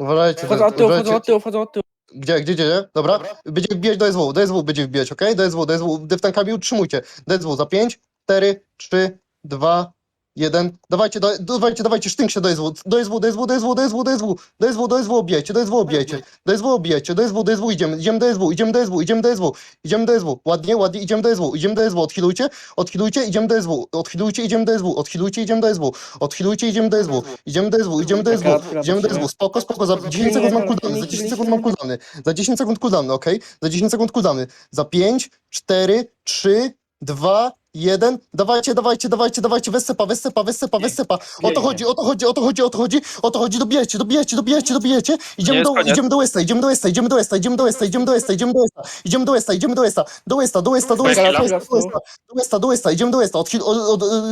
Uważajcie, Wchodzą od tyłu, wchodzą uważajcie. od tyłu, wchodzą od tyłu. Gdzie, gdzie, gdzie? Dobra. Będzie wbijać do SW, do SW będzie wbijać, okej? Do SW, do SW. Deftankami utrzymujcie. Do SW za 5, 4, 3, 2, 1. Dawajcie, dawajcie, dawajcie, sztynk się do SW. Do SW, do SW, do SW, do SW, do SW. Do SW, do SW do SW. Do SW do SW, do SW idziemy. Idziemy do SW, idziemy do SW, idziemy do SW. Idziemy do SW. Ładnie, ładnie, idziemy do SW. Idziemy do SW. Odchilujcie, odchilujcie, idziemy do SW. Odchilujcie, idziemy do SW. Odchilujcie, idziemy do SW. Odchilujcie, idziemy do SW. Idziemy do SW, idziemy do SW. Idziemy do SW. Spoko, spoko. Za 10 sekund mam cooldowny. Za 10 sekund mam cooldowny. Za 10 sekund cooldowny, okej? Za 10 sekund cooldowny. Za 5, 4, 3, 2, 1. Dawajcie, dawajcie, dawajcie, dawajcie. Wesepa, wesepa, wesepa, wesepa. O to chodzi, o to chodzi, o to chodzi, o to chodzi, o to chodzi. Dobijajcie, dobijajcie, dobijajcie, dobijajcie. Idziemy do, idziemy do Westa, idziemy do Westa, idziemy do Westa, idziemy do Westa, idziemy do Westa, idziemy do Westa, idziemy do Westa, idziemy do Westa, do Westa, do Westa, do Westa, do Westa, do Westa, do Westa, idziemy do Westa,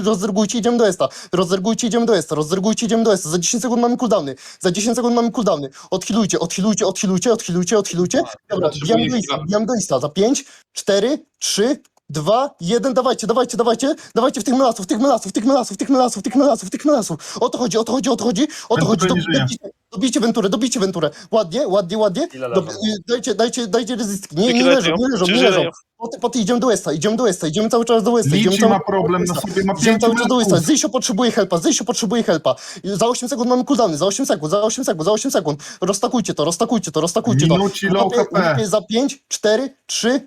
rozzergujcie, idziemy do Westa, rozzergujcie, idziemy do Westa, rozzergujcie, idziemy do Westa, za 10 sekund mamy cooldowny, za 10 sekund mamy cooldowny, odchilujcie, odchilujcie, odchilujcie, odchilujcie, odchilujcie, dobra, bijamy do Ista, bijamy do Ista, za 5, 4, 3, Dwa, jeden, dawajcie, dawajcie, dawajcie, dawajcie w tych melasów, w tych melasów, w tych melasów, w tych melasów, w tych melasów, w tych melasów. O to chodzi, o to chodzi, o to chodzi, o to chodzi. Dobijcie, dobijcie Venturę, dobijcie Venturę. Ładnie, ładnie, ładnie. Dob- y, dajcie, dajcie, dajcie rezystki. Nie, nie leżą, nie leżą, nie leżą. Poty, poty, idziemy do Westa, idziemy do Westa, idziemy cały czas do Westa, idziemy cały ma problem na sobie, ma Idziemy cały czas do Westa. Zysio potrzebuje helpa, Zysio potrzebuje helpa. Za 8 sekund mamy cooldowny, za 8 sekund, za 8 sekund, za 8 sekund. Roztakujcie to, roztakujcie to, roztakujcie to. Minuci low HP. Za 5, 4, 3,